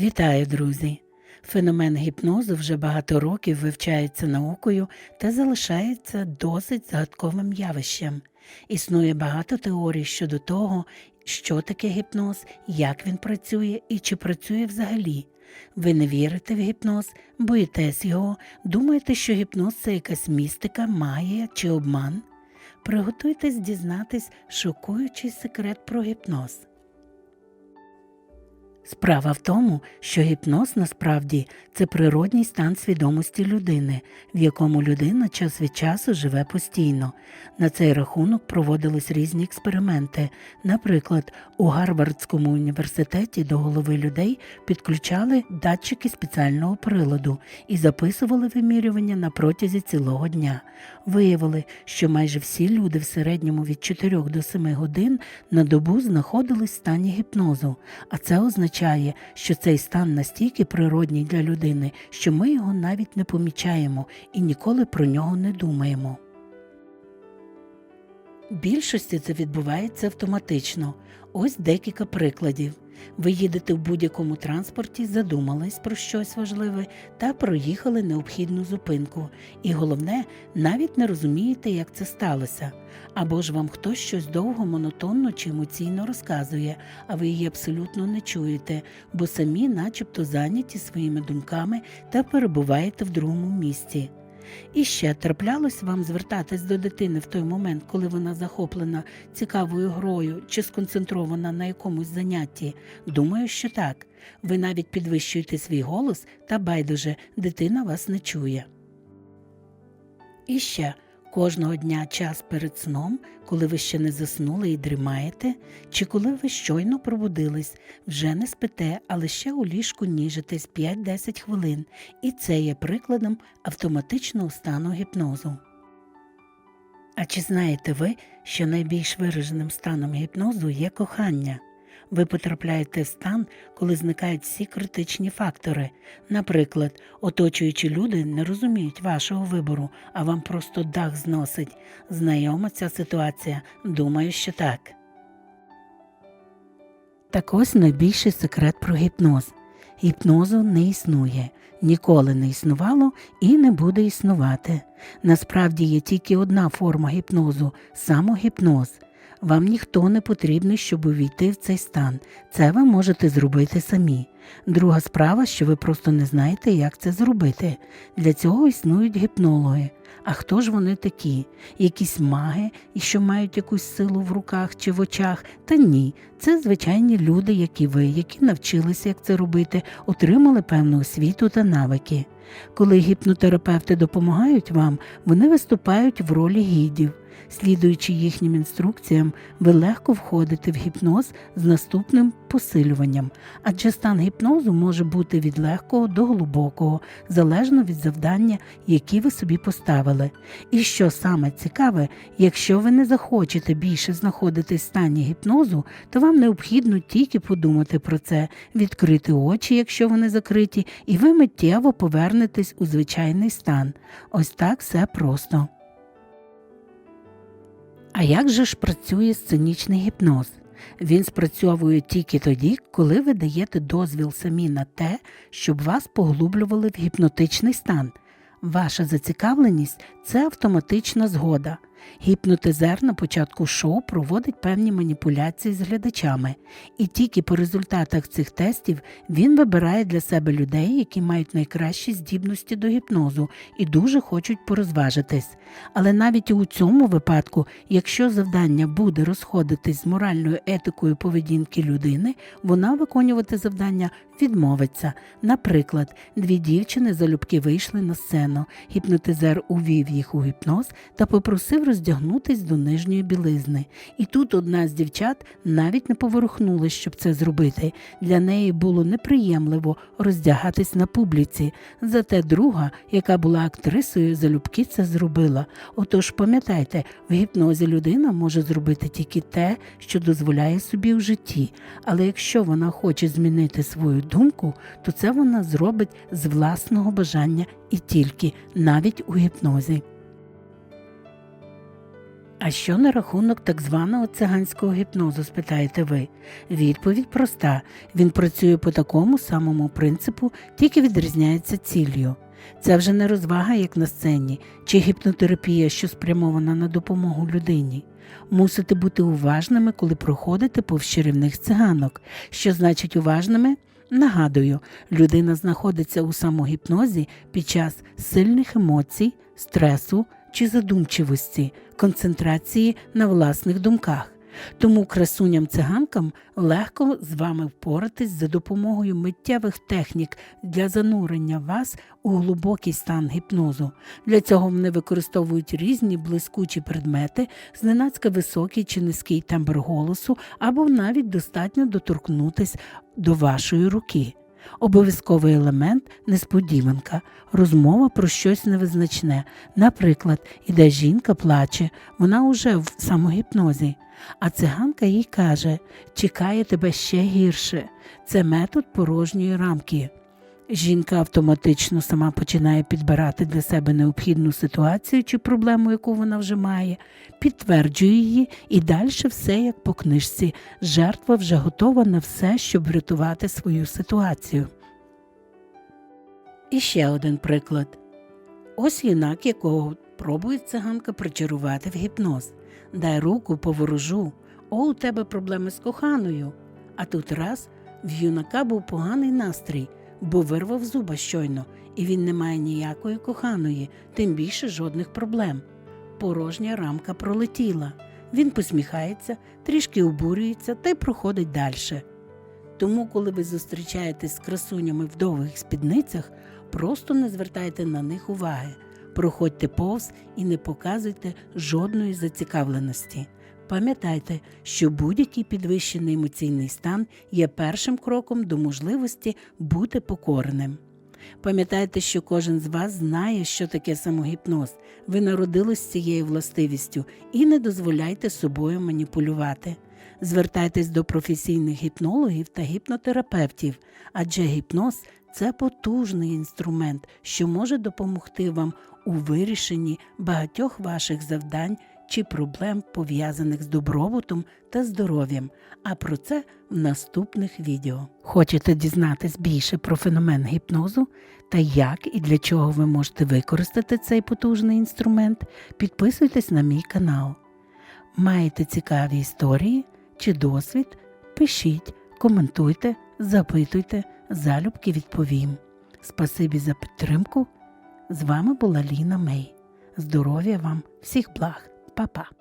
Вітаю, друзі! Феномен гіпнозу вже багато років вивчається наукою та залишається досить загадковим явищем. Існує багато теорій щодо того, що таке гіпноз, як він працює і чи працює взагалі. Ви не вірите в гіпноз, боїтесь його, думаєте, що гіпноз це якась містика, магія чи обман? Приготуйтесь дізнатись шокуючий секрет про гіпноз. Справа в тому, що гіпноз насправді це природній стан свідомості людини, в якому людина час від часу живе постійно. На цей рахунок проводились різні експерименти. Наприклад, у Гарвардському університеті до голови людей підключали датчики спеціального приладу і записували вимірювання на протязі цілого дня. Виявили, що майже всі люди в середньому від 4 до 7 годин на добу знаходились в стані гіпнозу, а це означає, що цей стан настільки природній для людини, що ми його навіть не помічаємо і ніколи про нього не думаємо. Більшості це відбувається автоматично. Ось декілька прикладів. Ви їдете в будь-якому транспорті, задумались про щось важливе та проїхали необхідну зупинку. І головне, навіть не розумієте, як це сталося. Або ж вам хтось щось довго, монотонно чи емоційно розказує, а ви її абсолютно не чуєте, бо самі, начебто, зайняті своїми думками та перебуваєте в другому місці. І ще траплялось вам звертатись до дитини в той момент, коли вона захоплена цікавою грою чи сконцентрована на якомусь занятті. Думаю, що так. Ви навіть підвищуєте свій голос та байдуже дитина вас не чує. І ще кожного дня час перед сном, коли ви ще не заснули і дрімаєте, чи коли ви щойно пробудились, вже не спите, але ще у ліжку ніжитесь 5-10 хвилин, і це є прикладом автоматичного стану гіпнозу. А чи знаєте ви, що найбільш вираженим станом гіпнозу є кохання? Ви потрапляєте в стан, коли зникають всі критичні фактори. Наприклад, оточуючі люди не розуміють вашого вибору, а вам просто дах зносить. Знайома ця ситуація? Думаю, що так. Так ось найбільший секрет про гіпноз. Гіпнозу не існує, ніколи не існувало і не буде існувати. Насправді є тільки одна форма гіпнозу самогіпноз. Вам ніхто не потрібний, щоб увійти в цей стан. Це ви можете зробити самі. Друга справа, що ви просто не знаєте, як це зробити. Для цього існують гіпнологи. А хто ж вони такі? Якісь маги, і що мають якусь силу в руках чи в очах? Та ні, це звичайні люди, як і ви, які навчилися, як це робити, отримали певну освіту та навики. Коли гіпнотерапевти допомагають вам, вони виступають в ролі гідів. Слідуючи їхнім інструкціям, ви легко входите в гіпноз з наступним посилюванням, адже стан гіпнозу може бути від легкого до глибокого, залежно від завдання, які ви собі поставили. І що саме цікаве, якщо ви не захочете більше знаходитись в стані гіпнозу, то вам необхідно тільки подумати про це, відкрити очі, якщо вони закриті, і ви миттєво повернетесь у звичайний стан. Ось так все просто. А як же ж працює сценічний гіпноз? Він спрацьовує тільки тоді, коли ви даєте дозвіл самі на те, щоб вас поглублювали в гіпнотичний стан. Ваша зацікавленість це автоматична згода. Гіпнотизер на початку шоу проводить певні маніпуляції з глядачами, і тільки по результатах цих тестів він вибирає для себе людей, які мають найкращі здібності до гіпнозу і дуже хочуть порозважитись. Але навіть у цьому випадку, якщо завдання буде розходитись з моральною етикою поведінки людини, вона виконувати завдання відмовиться. Наприклад, дві дівчини залюбки вийшли на сцену, гіпнотизер увів їх у гіпноз та попросив роздягнутись до нижньої білизни. І тут одна з дівчат навіть не поворухнулась, щоб це зробити. Для неї було неприємливо роздягатись на публіці. Зате друга, яка була актрисою, залюбки це зробила. Отож, пам'ятайте, в гіпнозі людина може зробити тільки те, що дозволяє собі в житті. Але якщо вона хоче змінити свою думку, то це вона зробить з власного бажання і тільки навіть у гіпнозі. А що на рахунок так званого циганського гіпнозу, спитаєте ви? Відповідь проста: він працює по такому самому принципу, тільки відрізняється ціллю. Це вже не розвага, як на сцені, чи гіпнотерапія, що спрямована на допомогу людині. Мусите бути уважними, коли проходите повз чарівних циганок. Що значить уважними? Нагадую, людина знаходиться у самогіпнозі під час сильних емоцій, стресу чи задумчивості, концентрації на власних думках. Тому красуням циганкам легко з вами впоратись за допомогою миттєвих технік для занурення вас у глибокий стан гіпнозу. Для цього вони використовують різні блискучі предмети, зненацька високий чи низький тембр голосу, або навіть достатньо доторкнутись до вашої руки. Обов'язковий елемент несподіванка, розмова про щось невизначне. Наприклад, іде жінка плаче, вона уже в самогіпнозі. А циганка їй каже: чекає тебе ще гірше. Це метод порожньої рамки. Жінка автоматично сама починає підбирати для себе необхідну ситуацію чи проблему, яку вона вже має, підтверджує її, і далі все як по книжці. Жертва вже готова на все, щоб врятувати свою ситуацію. І ще один приклад. Ось юнак, якого пробує циганка причарувати в гіпноз. Дай руку поворожу. О, у тебе проблеми з коханою. А тут раз в юнака був поганий настрій, бо вирвав зуба щойно, і він не має ніякої коханої, тим більше жодних проблем. Порожня рамка пролетіла. Він посміхається, трішки обурюється та й проходить далі. Тому, коли ви зустрічаєтесь з красунями в довгих спідницях, просто не звертайте на них уваги, проходьте повз і не показуйте жодної зацікавленості. Пам'ятайте, що будь-який підвищений емоційний стан є першим кроком до можливості бути покореним. Пам'ятайте, що кожен з вас знає, що таке самогіпноз. Ви народились цією властивістю і не дозволяйте собою маніпулювати. Звертайтесь до професійних гіпнологів та гіпнотерапевтів, адже гіпноз це потужний інструмент, що може допомогти вам у вирішенні багатьох ваших завдань чи проблем, пов'язаних з добробутом та здоров'ям. А про це в наступних відео. Хочете дізнатись більше про феномен гіпнозу та як і для чого ви можете використати цей потужний інструмент? Підписуйтесь на мій канал. Маєте цікаві історії чи досвід? Пишіть, коментуйте, запитуйте, залюбки відповім. Спасибі за підтримку. З вами була Ліна Мей. Здоров'я вам, всіх благ, papa. Pa.